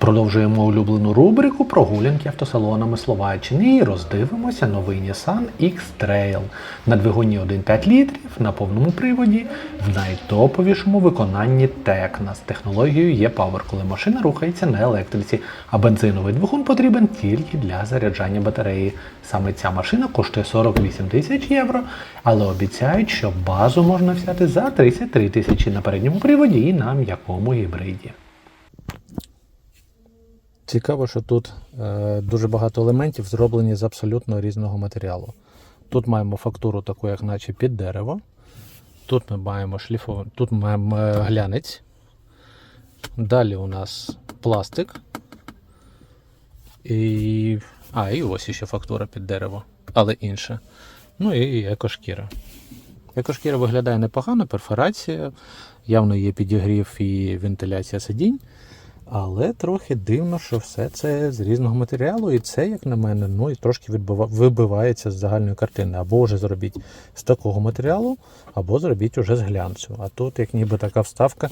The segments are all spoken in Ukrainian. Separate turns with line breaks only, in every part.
Продовжуємо улюблену рубрику прогулянки автосалонами Словаччини і роздивимося новий Nissan X-Trail на двигуні 1,5 літрів на повному приводі в найтоповішому виконанні Tecna з технологією E-Power, коли машина рухається на електриці, а бензиновий двигун потрібен тільки для заряджання батареї. Саме ця машина коштує 48 тисяч євро, але обіцяють, що базу можна взяти за 33 тисячі на передньому приводі і на м'якому гібриді.
Цікаво, що тут е, дуже багато елементів зроблені з абсолютно різного матеріалу. Тут маємо фактуру таку, як наче під дерево. Тут ми маємо шліфо... тут маємо е, глянець. Далі у нас пластик. І... А, і ось ще фактура під дерево, але інша. Ну і екошкіра. Екошкіра виглядає непогано, перфорація, явно є підігрів і вентиляція сидінь. Але трохи дивно, що все це з різного матеріалу, і це, як на мене, ну і трошки вибивається з загальної картини. Або вже зробіть з такого матеріалу, або зробіть уже з глянцю. А тут як ніби така вставка,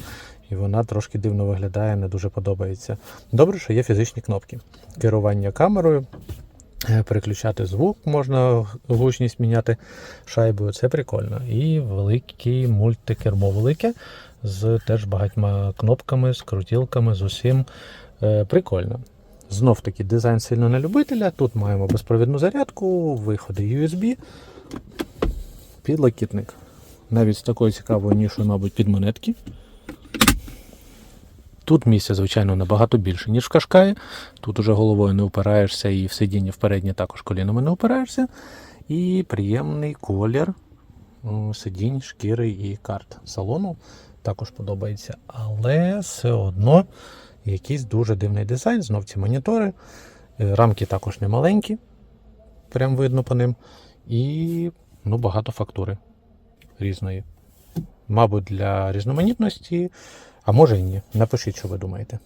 і вона трошки дивно виглядає, не дуже подобається. Добре, що є фізичні кнопки. Керування камерою, переключати звук, можна гучність міняти шайбою. Це прикольно. І великий мультикермо велике з теж багатьма кнопками, з крутілками, з усім. Е, прикольно. Знов таки дизайн сильно на любителя. Тут маємо безпровідну зарядку, виходи USB, підлокітник. Навіть з такою цікавою нішою, мабуть, під монетки. Тут місця, звичайно, набагато більше, ніж в Кашкаї. Тут уже головою не опираєшся, і в сидінні в також колінами не опираєшся. І приємний колір сидінь, шкіри і карт салону також подобається. Але все одно якийсь дуже дивний дизайн. Знов ці монітори. Е, Рамки також не маленькі, прям видно по ним. І ну, багато фактури різної. Мабуть, для різноманітності, а може і ні. Напишіть, що ви думаєте.